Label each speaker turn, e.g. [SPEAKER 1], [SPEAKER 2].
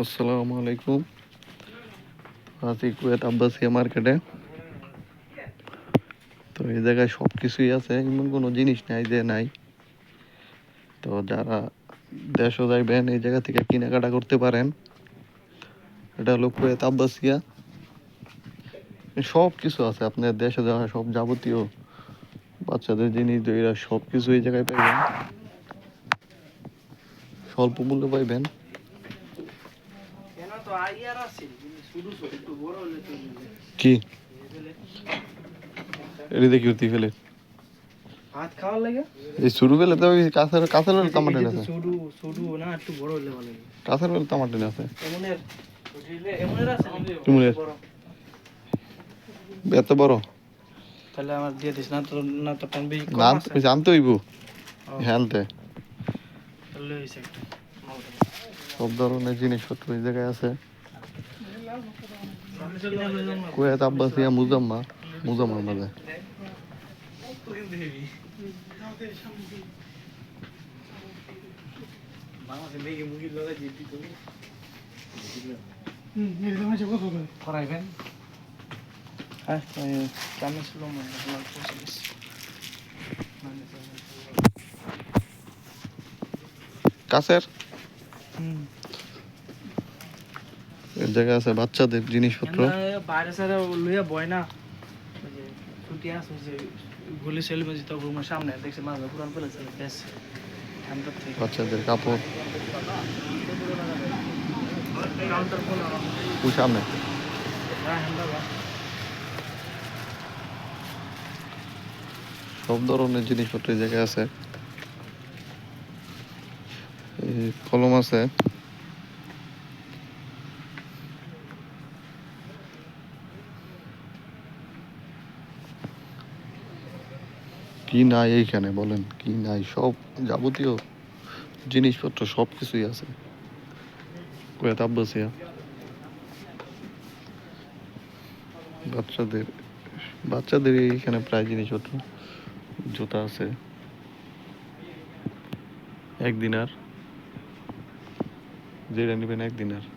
[SPEAKER 1] আসসালামু আলাইকুম আছি কুয়েত আব্বাসিয়া মার্কেটে। তো এই জায়গায় সব কিছুই আছে, এমন কোনো জিনিস নাই যে নাই। তো যারা দেশও যাইবেন, এই জায়গা থেকে কেনাকাটা করতে পারেন। এটা হলো কুয়েত আব্বাসিয়া। সব কিছু আছে, আপনার দেশে যাওয়া সব যাবতীয় বাচ্চাদের জিনিস, দইরা সব কিছু এই জায়গায় পাইবেন। স্বল্প মূল্যে পাইবেন। কি? এটি দেখি উঠতে ফেলে।
[SPEAKER 2] ভাত খাওয়ার লাগে?
[SPEAKER 1] এই শুরু ফেলে তো ওই কাঁচের কাঁচের বেল আছে।
[SPEAKER 2] শুধু শুধু না একটু বড় হলে ভালো লাগে।
[SPEAKER 1] কাঁচের বেল টমাটো আছে।
[SPEAKER 2] এমনের এমনের আছে
[SPEAKER 1] এমনের।
[SPEAKER 2] বড়।
[SPEAKER 1] এত বড়?
[SPEAKER 2] তাহলে আমার দিয়ে দিস না তো না
[SPEAKER 1] না জানতে হইব। হ্যাঁ
[SPEAKER 2] তাহলে হইছে একটা।
[SPEAKER 1] সব ধরনের জিনিসপত্র এই জায়গায় আছে। কুয়েত আব্বাসিয়া মুজাম্মা মুজাম্মার মাঝে কাছের
[SPEAKER 2] হুম।
[SPEAKER 1] এই জায়গায় আছে বাচ্চাদের জিনিসপত্র।
[SPEAKER 2] বাইরে সারা লইয়া বয় না ছুটি আছে যে গুলি রুমের সামনে দেখছি মাছ পুরান ফেলেছে বেশ
[SPEAKER 1] বাচ্চাদের কাপড়। সামনে।
[SPEAKER 2] হ্যাঁ
[SPEAKER 1] সব ধরনের জিনিসপত্র এই জায়গায় আছে। কলম আছে। কি নাই এইখানে বলেন, কি নাই? সব যাবতীয় জিনিসপত্র, সব কিছুই আছে। কুয়েত বাচ্চাদের বাচ্চাদের এইখানে প্রায় জিনিসপত্র, জুতা আছে। একদিন আর যেটা নেবেন একদিন আর।